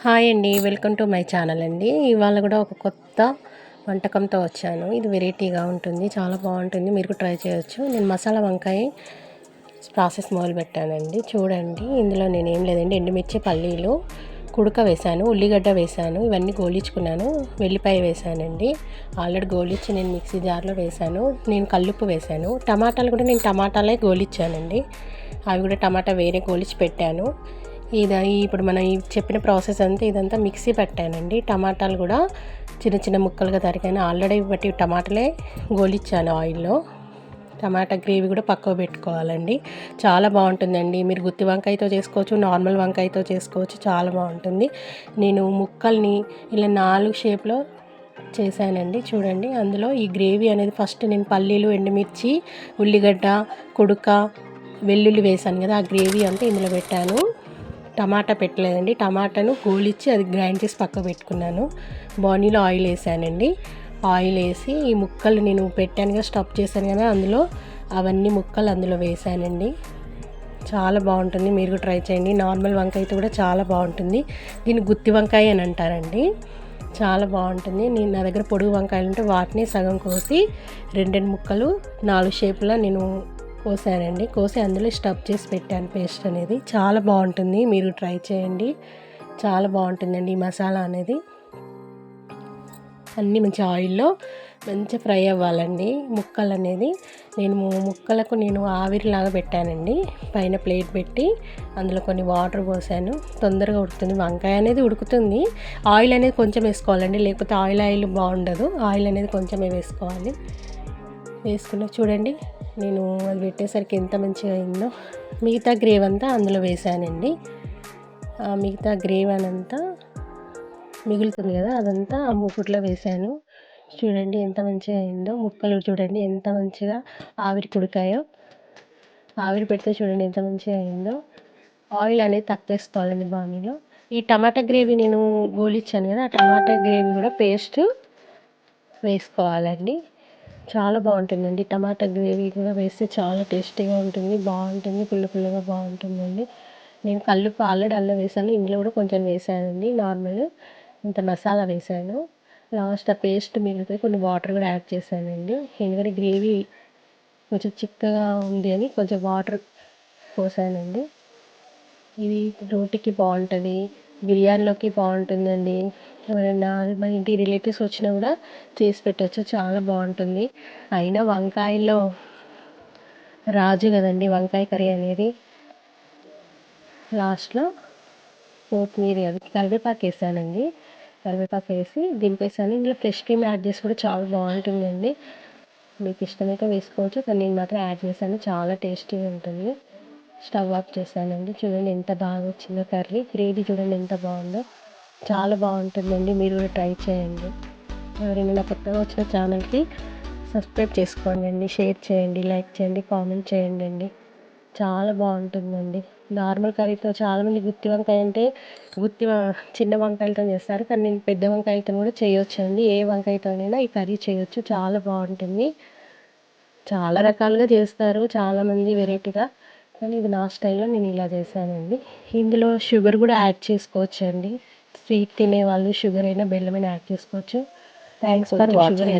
Hi అండి welcome to my channel అండి. ఇవాళ కూడా ఒక కొత్త వంటకంతో వచ్చాను. ఇది వెరైటీగా ఉంటుంది చాలా బాగుంటుంది. మీరు కూడా ట్రై చేయొచ్చు. నేను మసాలా వంకాయ ప్రాసెస్ మొదలుపెట్టానండి. చూడండి ఇందులో నేను ఏం లేదండి ఎండుమిర్చి పల్లీలు కుడక వేశాను ఉల్లిగడ్డ వేశాను ఇవన్నీ గోలించుకున్నాను వెల్లిపాయ వేశానండి. ఆల్రెడీ గోలిచ్చి నేను మిక్సీ జార్లో వేశాను నేను కల్లుప్పు వేశాను. టమాటాలు కూడా నేను టమాటాలే గోలిచ్చానండి అవి కూడా టమాటా వేరే గోలిచి పెట్టాను. ఇది ఇప్పుడు మనం చెప్పిన ప్రాసెస్ అంతా ఇదంతా మిక్సీ పెట్టానండి. టమాటాలు కూడా చిన్న చిన్న ముక్కలుగా తరిగాను. ఆల్రెడీ బట్టి టమాటాలే గోలిచ్చాను ఆయిల్లో. టమాటా గ్రేవీ కూడా పక్కకు పెట్టుకోవాలండి. చాలా బాగుంటుందండి. మీరు గుత్తి వంకాయతో చేసుకోవచ్చు నార్మల్ వంకాయతో చేసుకోవచ్చు చాలా బాగుంటుంది. నేను ముక్కల్ని ఇలా నాలుగు షేప్లో చేశానండి. చూడండి అందులో ఈ గ్రేవీ అనేది ఫస్ట్ నేను పల్లీలు ఎండుమిర్చి ఉల్లిగడ్డ కుడుక వెల్లుల్లి వేసాను కదా ఆ గ్రేవీ అంతా ఇందులో పెట్టాను. టమాటా పెట్టలేదండి. టమాటాను గోలిచ్చి అది గ్రైండ్ చేసి పక్క పెట్టుకున్నాను. బాణీలో ఆయిల్ వేసానండి. ఆయిల్ వేసి ఈ ముక్కలు నేను పెట్టాను కదా స్టఫ్ చేశాను కదా అందులో అవన్నీ ముక్కలు అందులో వేసానండి. చాలా బాగుంటుంది. మీరు కూడా ట్రై చేయండి. నార్మల్ వంకాయతో కూడా చాలా బాగుంటుంది. దీన్ని గుత్తి వంకాయ అని అంటారండి. చాలా బాగుంటుంది. నేను నా దగ్గర పొడుగు వంకాయలు ఉంటే వాటిని సగం కోసి రెండు రెండు ముక్కలు నాలుగు షేపులో నేను కోసానండి. కోసి అందులో స్టఫ్ చేసి పెట్టాను పేస్ట్ అనేది. చాలా బాగుంటుంది. మీరు ట్రై చేయండి. చాలా బాగుంటుందండి ఈ మసాలా అనేది. అన్నీ మంచి ఆయిల్లో మంచి ఫ్రై అవ్వాలండి. ముక్కలు అనేది. నేను ముక్కలకు నేను ఆవిరిలాగా పెట్టానండి. పైన ప్లేట్ పెట్టి అందులో కొన్ని వాటర్ పోసాను. తొందరగా ఉడుకుతుంది. వంకాయ అనేది ఉడుకుతుంది. ఆయిల్ అనేది కొంచెం వేసుకోవాలండి. లేకపోతే ఆయిల్ ఆయిల్ బాగుండదు. ఆయిల్ అనేది కొంచెమే వేసుకోవాలి. వేసుకున్న చూడండి. నేను అది పెట్టేసరికి ఎంత మంచిగా అయిందో మిగతా గ్రేవ్ అంతా అందులో వేసానండి. మిగతా గ్రేవ్ అనంతా మిగులుతుంది కదా అదంతా ఆ మూకుట్లో వేసాను. చూడండి ఎంత మంచిగా అయిందో ముక్కలు చూడండి ఎంత మంచిగా ఆవిరి కుడికాయో ఆవిరి పెడితే చూడండి ఎంత మంచిగా అయిందో. ఆయిల్ అనేది తక్కువేసుకోవాలండి బామీలో. ఈ టమాటా గ్రేవీ నేను గోలిచ్చాను కదా ఆ టమాటా గ్రేవీ కూడా పేస్ట్ వేసుకోవాలండి. చాలా బాగుంటుందండి. టమాటా గ్రేవీ కూడా వేస్తే చాలా టేస్టీగా ఉంటుంది బాగుంటుంది పుల్ల పుల్లగా బాగుంటుందండి. నేను కల్లుప్పు ఆల్రెడీ అల్లం వేసాను ఇందులో కూడా కొంచెం వేసానండి నార్మల్ ఇంత మసాలా వేసాను. లాస్ట్ ఆ పేస్ట్ మిగిలితే కొన్ని వాటర్ కూడా యాడ్ చేశానండి. ఎందుకంటే గ్రేవీ కొంచెం చిక్కగా ఉంది అని కొంచెం వాటర్ పోసానండి. ఇది రోటికి బాగుంటుంది బిర్యానీలోకి బాగుంటుందండి. ఎవరైనా మన ఇంటి రిలేటివ్స్ వచ్చినా కూడా చేసి పెట్టచ్చు. చాలా బాగుంటుంది. అయినా వంకాయలో రాజు కదండి వంకాయ కర్రీ అనేది. లాస్ట్లో కొత్తిమీర అది కరివేపాకు వేసానండి. కరివేపాకు వేసి దింపేసాను. ఇందులో ఫ్రెష్ క్రీమ్ యాడ్ చేసి కూడా చాలా బాగుంటుందండి. మీకు ఇష్టమైతే వేసుకోవచ్చు. కానీ నేను మాత్రం యాడ్ చేశాను. చాలా టేస్టీగా ఉంటుంది. స్టవ్ ఆఫ్ చేశానండి. చూడండి ఎంత బాగా వచ్చిందో కర్రీ. గ్రేవీ చూడండి ఎంత బాగుందో. చాలా బాగుంటుందండి మీరు కూడా ట్రై చేయండి. ఎవరైనా నా కొత్తగా వచ్చిన ఛానల్కి సబ్స్క్రైబ్ చేసుకోండి అండి షేర్ చేయండి లైక్ చేయండి కామెంట్ చేయండి అండి చాలా బాగుంటుందండి. నార్మల్ కర్రీతో చాలామంది గుత్తి వంకాయ అంటే గుత్తి చిన్న వంకాయలతో చేస్తారు కానీ నేను పెద్ద వంకాయలతో కూడా చేయొచ్చు అండి ఏ వంకాయతోనైనా ఈ కర్రీ చేయొచ్చు చాలా బాగుంటుంది. చాలా రకాలుగా చేస్తారు చాలామంది వెరైటీగా కానీ ఇది నా స్టైల్లో నేను ఇలా చేశానండి. ఇందులో షుగర్ కూడా యాడ్ చేసుకోవచ్చు అండి స్వీట్ తినే వాళ్ళు షుగర్ అయినా బెల్లం అయినా యాడ్ చేసుకోవచ్చు. Thanks for watching